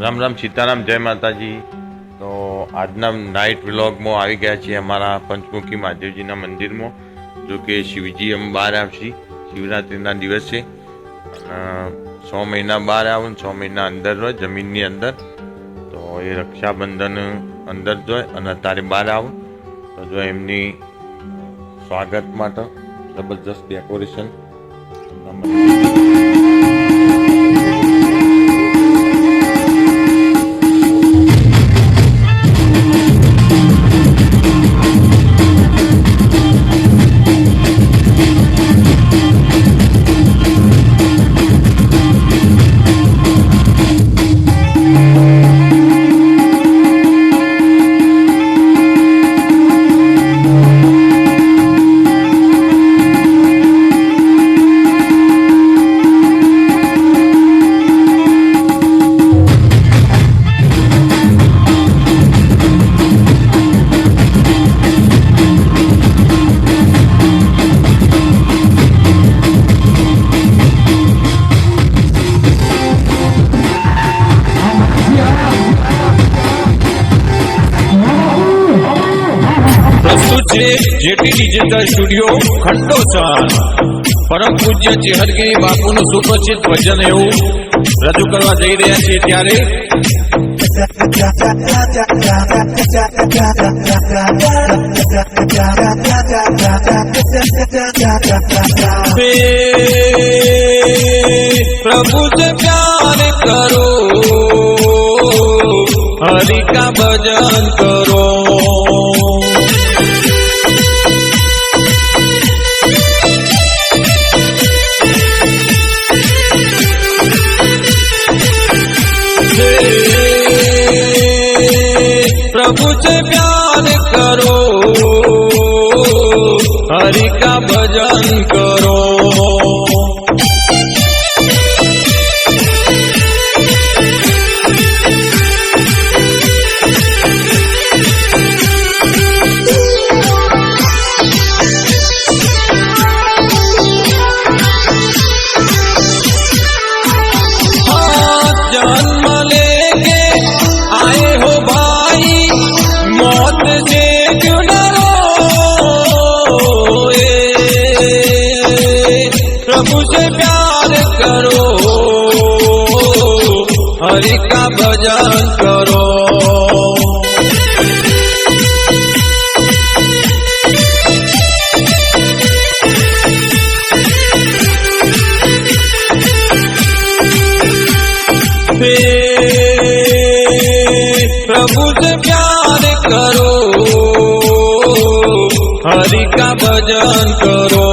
राम राम सीताराम, जय माता जी तो आज नाइट व्लॉग में आ गया छे हमारा पंचमुखी महादेव जी मंदिर में जो कि शिवजी हम बार आप शिवरात्रि दिवस है છ મહિના બહાર આવે ને છ મહિના અંદર હોય, જમીનની અંદર. તો એ રક્ષાબંધન અંદર જોય અને તારે બહાર આવું. તો જો એમની સ્વાગત માટે જબરજસ્ત ડેકોરેશન પ્રસ્તુત છે જેટી ડિજિટલ સ્ટુડિયો ખંડોસન પરમ પૂજ્ય ચેહરગીરી બાપુનું સુપ્રસિદ્ધ ભજન એવું રજૂ કરવા જઈ રહ્યા છીએ ત્યારે पे प्रभु से प्यार करो हरि का भजन प्रभु प्यार करो। हरि का भजन करो। हरि का भजन करो प्रभु से प्यार करो हरि का भजन करो।